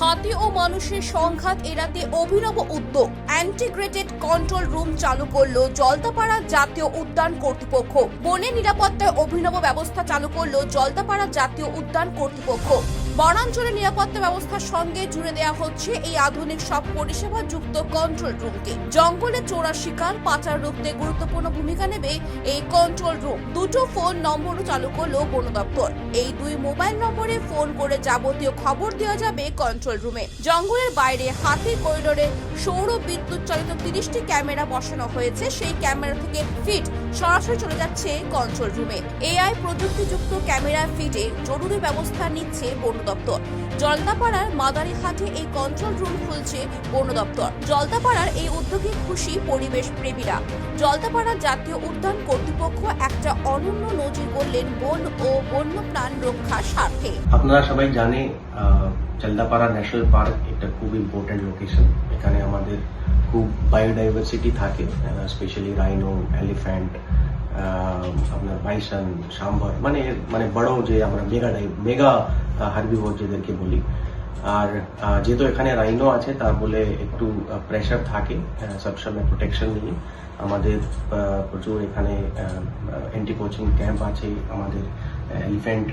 হাতি ও মানুষের সংঘাত এড়াতে অভিনব উদ্যোগ। অ্যান্টিগ্রেটেড কন্ট্রোল রুম চালু করল জলদাপাড়া জাতীয় উদ্যান কর্তৃপক্ষ। বনের নিরাপত্তায় অভিনব ব্যবস্থা চালু করল জলদাপাড়া জাতীয় উদ্যান কর্তৃপক্ষ। বনাঞ্চলের নিরাপত্তা ব্যবস্থার সঙ্গে জুড়ে দেওয়া হচ্ছে এই আধুনিক সব পরিষেবা যুক্ত কন্ট্রোল রুমকে জঙ্গলে চোরা শিকার, পাচার রুখতে গুরুত্বপূর্ণ ভূমিকা নেবে এই কন্ট্রোল রুম দুটো ফোন নম্বরও চালু করল বন দপ্তর। এই দুই মোবাইল নম্বরে ফোন করে যাবতীয় খবর দেওয়া যাবে কন্ট্রোল রুমে জঙ্গলের বাইরে হাতি করিডোরে সৌর বিদ্যুৎ চালিত তিরিশটি ক্যামেরা বসানো হয়েছে। সেই ক্যামেরা থেকে ফিট সরাসরি চলে যাচ্ছে কন্ট্রোল রুমে এআই প্রযুক্তিযুক্ত ক্যামেরা ফিটে জরুরি ব্যবস্থা নিচ্ছে বন দপ্তর। জলদাপাড়ার মাদারিহাটে এই কন্ট্রোল রুম খুলছে বন দপ্তর। জলদাপাড়ার এই উদ্যোগে খুশি পরিবেশ প্রেমীরা। জলদাপাড়া জাতীয় উদ্যান কর্তৃপক্ষ একটা অনন্য নজির বললেন বন ও বন্যপ্রাণ রক্ষার স্বার্থে। আপনারা সবাই জানে জলদাপাড়া ন্যাশনাল পার্ক একটা খুব ইম্পর্টেন্ট লোকেশন এখানে আমাদের খুব বায়োডাইভার্সিটি থাকে স্পেশালি রাইনো এলিফ্যান্ট আপনার বাইসন সাম্বার মানে মানে বড় যে আমরা মেগা মেগা হার্বিভোর যেদেরকে বলি। আর যেহেতু এখানে রাইনো আছে, তার বলে একটু প্রেশার থাকে সবসময় প্রোটেকশন নিয়ে। আমাদের প্রচুর এখানে অ্যান্টি কোচিং ক্যাম্প আছে, আমাদের এলিফ্যান্ট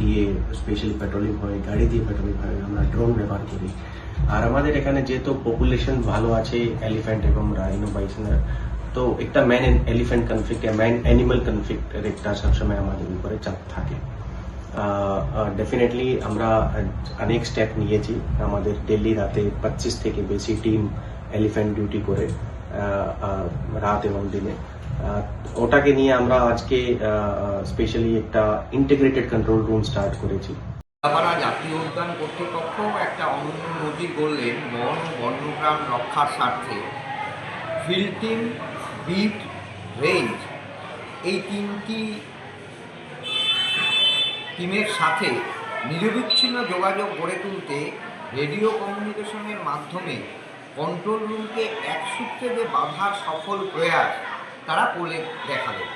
দিয়ে স্পেশালি পেট্রোলিং হয়, গাড়ি দিয়ে পেট্রোলিং হয়, আমরা ড্রোন ব্যবহার করি। আর আমাদের এখানে যেহেতু পপুলেশন ভালো আছে এলিফ্যান্ট এবং রাইনো বাইসনের তো একটা man elephant conflict man animal কনফ্লিক্টের একটা সবসময় আমাদের উপরে চাপ থাকে। ডেফিনেটলি আমরা অনেক স্টেপ নিয়েছি। আমাদের ডেলি রাতে পঁচিশ থেকে বেশি টিম এলিফ্যান্ট ডিউটি করে। রাত এবং দিনে। ওটাকে নিয়ে আমরা আজকে স্পেশালি একটা ইন্টিগ্রেটেড কন্ট্রোল রুম স্টার্ট করেছি। আবার জাতীয় উদ্যান কর্তৃপক্ষ একটা অনন্য নজির করলেন বন বন্যপ্রাণ রক্ষার স্বার্থে। ফিল্ড টিম বিট রেঞ্জ এই তিনটি টিমের সাথে নিরবিচ্ছিন্ন যোগাযোগ গড়ে তুলতে রেডিও কমিউনিকেশনের মাধ্যমে কন্ট্রোল রুমকে এক সূত্রে যে বাধার সফল প্রয়াস তারা করে দেখালেন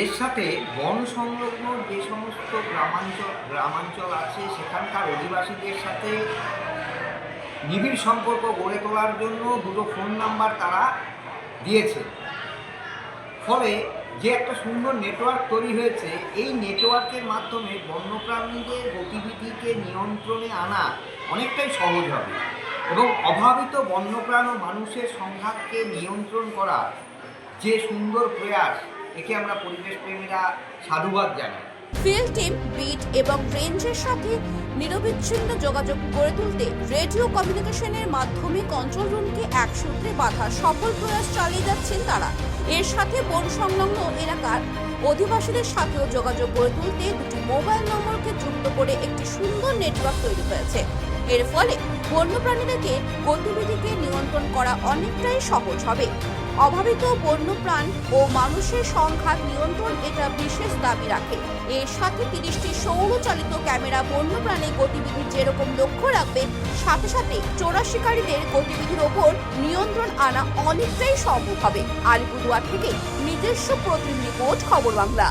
এর সাথে বন সংলগ্ন যে সমস্ত গ্রামাঞ্চল গ্রামাঞ্চল আছে, সেখানকার অধিবাসীদের সাথে নিবিড় সম্পর্ক গড়ে তোলার জন্য দুটো ফোন নাম্বার তারা দিয়েছে। ফলে যে একটা সুন্দর নেটওয়ার্ক তৈরি হয়েছে, এই নেটওয়ার্কের মাধ্যমে বন্যপ্রাণীদের গতিবিধিকে নিয়ন্ত্রণে আনা অনেকটাই সহজ হবে। এবং অভাবিত বন্যপ্রাণ ও মানুষের সংঘাতকে নিয়ন্ত্রণ করা যে সুন্দর প্রয়াস, একে আমরা পরিবেশ প্রেমীরা সাধুবাদ জানাই। ফিল্ড টিম বিট এবং রেঞ্জের সাথে নিরবিচ্ছিন্ন যোগাযোগ গড়ে তুলতে রেডিও কমিউনিকেশনের মাধ্যমে কন্ট্রোল রুমকে এক সূত্রে বাঁধার সফল প্রয়াস চালিয়ে যাচ্ছেন তারা। এর সাথে বন সংলগ্ন এলাকার অধিবাসীদের সাথেও যোগাযোগ গড়ে তুলতে দুটি মোবাইল নম্বরকে যুক্ত করে একটি সুন্দর নেটওয়ার্ক তৈরি হয়েছে। এর ফলে বন্যপ্রাণীদেরকে গতিবিধিকে নিয়ন্ত্রণ করা অনেকটাই সহজ হবে। অভাবিত বন্যপ্রাণ ও মানুষের সংঘাত নিয়ন্ত্রণ এটা বিশেষ দাবি রাখে। এর সাথে তিরিশটি সৌরচালিত ক্যামেরা বন্যপ্রাণী গতিবিধির যেরকম লক্ষ্য রাখবে, সাথে সাথে চোরা শিকারীদের গতিবিধির ওপর নিয়ন্ত্রণ আনা অনেকটাই সম্ভব হবে। আলিপুরদুয়ার থেকে নিজস্ব প্রতিনিধি রিপোর্ট, খবর বাংলা।